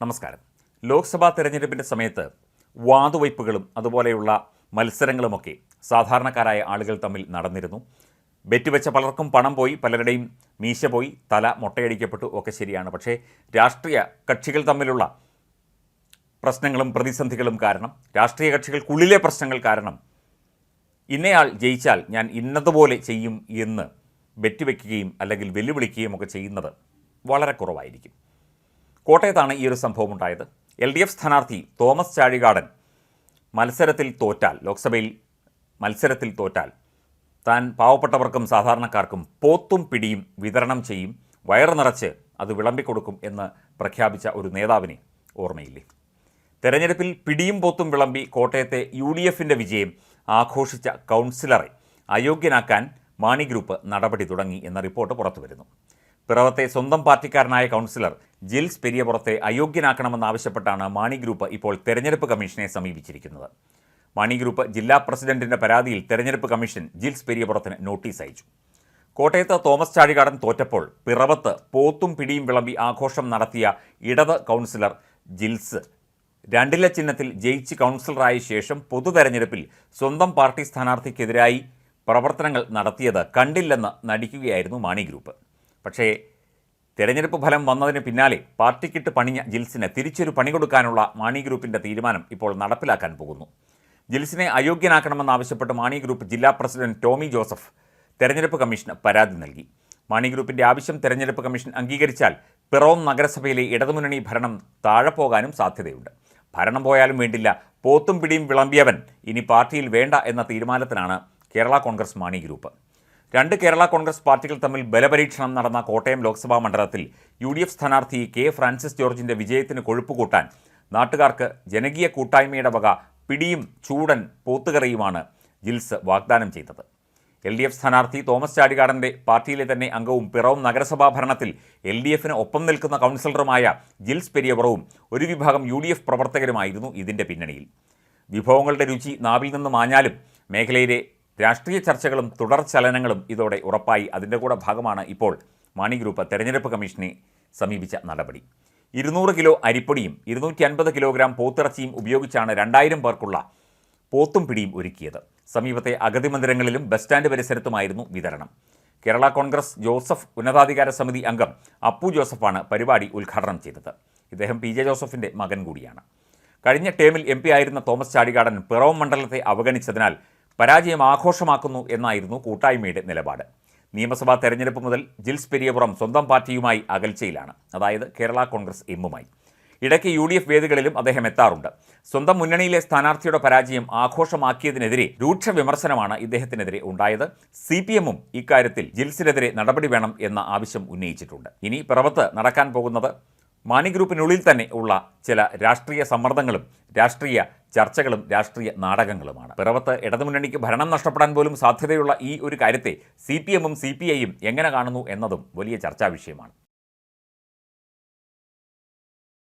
നമസ്കാരം. ലോക്സഭാ തെരഞ്ഞെടുപ്പിന്റെ സമയത്ത് വാതുവയ്പ്പുകളും അതുപോലെയുള്ള മത്സരങ്ങളുമൊക്കെ സാധാരണക്കാരായ ആളുകൾ തമ്മിൽ നടന്നിരുന്നു. ബെറ്റ് വെച്ച പലർക്കും പണം പോയി പലരുടെയും മീശ പോയി തല മൊട്ടയടിക്കപ്പെട്ടു ഒക്കെ ശരിയാണ്. പക്ഷേ രാഷ്ട്രീയ കക്ഷികൾ തമ്മിലുള്ള പ്രശ്നങ്ങളും പ്രതിസന്ധികളും കാരണം രാഷ്ട്രീയ കക്ഷികൾക്കുള്ളിലെ പ്രശ്നങ്ങൾ കാരണം ഇന്നയാൾ ജയിച്ചാൽ ഞാൻ ഇന്നതുപോലെ ചെയ്യും എന്ന് ബെറ്റ് വയ്ക്കുകയും അല്ലെങ്കിൽ വെല്ലുവിളിക്കുകയും ഒക്കെ ചെയ്യുന്നത് വളരെ കുറവായിരിക്കും. കോട്ടയത്താണ് ഈ ഒരു സംഭവം ഉണ്ടായത്. എൽ ഡി എഫ് സ്ഥാനാർത്ഥി തോമസ് ചാഴികാടൻ മത്സരത്തിൽ തോറ്റാൽ ലോക്സഭയിൽ മത്സരത്തിൽ തോറ്റാൽ താൻ പാവപ്പെട്ടവർക്കും സാധാരണക്കാർക്കും പോത്തും പിടിയും വിതരണം ചെയ്യും വയറ് നിറച്ച് അത് വിളമ്പിക്കൊടുക്കും എന്ന് പ്രഖ്യാപിച്ച ഒരു നേതാവിനെ ഓർമ്മയില്ലേ? തെരഞ്ഞെടുപ്പിൽ പിടിയും പോത്തും വിളമ്പി കോട്ടയത്തെ യു ഡി എഫിന്റെ വിജയം ആഘോഷിച്ച കൗൺസിലറെ അയോഗ്യനാക്കാൻ മാണി ഗ്രൂപ്പ് നടപടി തുടങ്ങി എന്ന റിപ്പോർട്ട് പുറത്തുവരുന്നു. പിറവത്തെ സ്വന്തം പാർട്ടിക്കാരനായ കൗൺസിലർ ജിൽസ് പെരിയപുറത്തെ അയോഗ്യനാക്കണമെന്നാവശ്യപ്പെട്ടാണ് മാണി ഗ്രൂപ്പ് ഇപ്പോൾ തെരഞ്ഞെടുപ്പ് കമ്മീഷനെ സമീപിച്ചിരിക്കുന്നത്. മാണി ഗ്രൂപ്പ് ജില്ലാ പ്രസിഡന്റിന്റെ പരാതിയിൽ തെരഞ്ഞെടുപ്പ് കമ്മീഷൻ ജിൽസ് പെരിയപുറത്തിന് നോട്ടീസ് അയച്ചു. കോട്ടയത്ത് തോമസ് ചാഴികാടൻ തോറ്റപ്പോൾ പിറവത്ത് പോത്തും പിടിയും വിളമ്പി ആഘോഷം നടത്തിയ ഇടത് കൗൺസിലർ ജിൽസ് രണ്ടില ചിഹ്നത്തിൽ ജയിച്ച് കൗൺസിലറായ ശേഷം പൊതു തെരഞ്ഞെടുപ്പിൽ സ്വന്തം പാർട്ടി സ്ഥാനാർത്ഥിക്കെതിരായി പ്രവർത്തനങ്ങൾ നടത്തിയത് കണ്ടില്ലെന്ന് നടിക്കുകയായിരുന്നു മാണി ഗ്രൂപ്പ്. പക്ഷേ തിരഞ്ഞെടുപ്പ് ഫലം വന്നതിന് പിന്നാലെ പാർട്ടിക്കിട്ട് പണിഞ്ഞ ജിൽസിന് തിരിച്ചൊരു പണി കൊടുക്കാനുള്ള മാണി ഗ്രൂപ്പിന്റെ തീരുമാനം ഇപ്പോൾ നടപ്പിലാക്കാൻ പോകുന്നു. ജിൽസിനെ അയോഗ്യനാക്കണമെന്നാവശ്യപ്പെട്ട് മാണി ഗ്രൂപ്പ് ജില്ലാ പ്രസിഡന്റ് ടോമി ജോസഫ് തെരഞ്ഞെടുപ്പ് കമ്മീഷന് പരാതി നൽകി. മാണി ഗ്രൂപ്പിന്റെ ആവശ്യം തെരഞ്ഞെടുപ്പ് കമ്മീഷൻ അംഗീകരിച്ചാൽ പിറവം നഗരസഭയിലെ ഇടതുമുന്നണി ഭരണം താഴെ പോകാനും സാധ്യതയുണ്ട്. ഭരണം പോയാലും വേണ്ടില്ല പോത്തും പിടിയും വിളമ്പിയവൻ ഇനി പാർട്ടിയിൽ വേണ്ട എന്ന തീരുമാനത്തിനാണ് കേരള കോൺഗ്രസ് മാണി ഗ്രൂപ്പ്. രണ്ട് കേരള കോൺഗ്രസ് പാർട്ടികൾ തമ്മിൽ ബലപരീക്ഷണം നടന്ന കോട്ടയം ലോക്സഭാ മണ്ഡലത്തിൽ യു ഡി എഫ് സ്ഥാനാർത്ഥി കെ ഫ്രാൻസിസ് ജോർജിന്റെ വിജയത്തിന് കൊഴുപ്പ് കൂട്ടാൻ നാട്ടുകാർക്ക് ജനകീയ കൂട്ടായ്മയുടെ വക പിടിയും ചൂടൻ പോത്തുകറിയുമാണ് ജിൽസ് വാഗ്ദാനം ചെയ്തത്. എൽ ഡി എഫ് സ്ഥാനാർത്ഥി തോമസ് ചാടികാടന്റെ പാർട്ടിയിലെ തന്നെ അംഗവും പിറവും നഗരസഭാ ഭരണത്തിൽ എൽ ഡി എഫിന് ഒപ്പം നിൽക്കുന്ന കൗൺസിലറുമായ ജിൽസ് പെരിയവറവും ഒരു വിഭാഗം യു ഡി എഫ് പ്രവർത്തകരുമായിരുന്നു ഇതിന്റെ പിന്നണിയിൽ. വിഭവങ്ങളുടെ രുചി നാവിൽ നിന്ന് മാഞ്ഞാലും മേഖലയിലെ രാഷ്ട്രീയ ചർച്ചകളും തുടർ ചലനങ്ങളും ഇതോടെ ഉറപ്പായി. അതിന്റെ കൂടെ ഭാഗമാണ് ഇപ്പോൾ മാണി ഗ്രൂപ്പ് തെരഞ്ഞെടുപ്പ് കമ്മീഷനെ സമീപിച്ച നടപടി. ഇരുന്നൂറ് കിലോ അരിപ്പൊടിയും ഇരുന്നൂറ്റി അൻപത് കിലോഗ്രാം പോത്തിറച്ചിയും ഉപയോഗിച്ചാണ് രണ്ടായിരം പേർക്കുള്ള പോത്തും പിടിയും ഒരുക്കിയത്. സമീപത്തെ അഗതി മന്ദിരങ്ങളിലും ബസ് സ്റ്റാൻഡ് പരിസരത്തുമായിരുന്നു വിതരണം. കേരള കോൺഗ്രസ് ജോസഫ് ഉന്നതാധികാര സമിതി അംഗം അപ്പു ജോസഫാണ് പരിപാടി ഉദ്ഘാടനം ചെയ്തത്. ഇദ്ദേഹം പി ജെ ജോസഫിന്റെ മകൻ കൂടിയാണ്. കഴിഞ്ഞ ടേമിൽ എം ആയിരുന്ന തോമസ് ചാടികാടൻ പിറവം മണ്ഡലത്തെ അവഗണിച്ചതിനാൽ പരാജയം ആഘോഷമാക്കുന്നു എന്നായിരുന്നു കൂട്ടായ്മയുടെ നിലപാട്. നിയമസഭാ തെരഞ്ഞെടുപ്പ് മുതൽ ജിൽസ് പെരിയപുറം സ്വന്തം പാർട്ടിയുമായി അകൽച്ചയിലാണ്. അതായത് കേരള കോൺഗ്രസ് എമ്മുമായി. ഇടയ്ക്ക് യു ഡി എഫ് വേദികളിലും അദ്ദേഹം എത്താറുണ്ട്. സ്വന്തം മുന്നണിയിലെ സ്ഥാനാർത്ഥിയുടെ പരാജയം ആഘോഷമാക്കിയതിനെതിരെ രൂക്ഷ വിമർശനമാണ് ഇദ്ദേഹത്തിനെതിരെ ഉണ്ടായത്. സി പി എമ്മും ഇക്കാര്യത്തിൽ ജിൽസിനെതിരെ നടപടി വേണം എന്ന ആവശ്യം ഉന്നയിച്ചിട്ടുണ്ട്. ഇനി പിറവത്ത് നടക്കാൻ പോകുന്നത് മാണി ഗ്രൂപ്പിനുള്ളിൽ തന്നെ ഉള്ള ചില രാഷ്ട്രീയ സമ്മർദ്ദങ്ങളും രാഷ്ട്രീയ ചർച്ചകളും രാഷ്ട്രീയ നാടകങ്ങളുമാണ്. പിറവത്ത് ഇടതുമുന്നണിക്ക് ഭരണം നഷ്ടപ്പെടാൻ പോലും സാധ്യതയുള്ള ഈ ഒരു കാര്യത്തെ സി പി എമ്മും സി പി ഐയും എങ്ങനെ കാണുന്നു എന്നതും വലിയ ചർച്ചാ വിഷയമാണ്.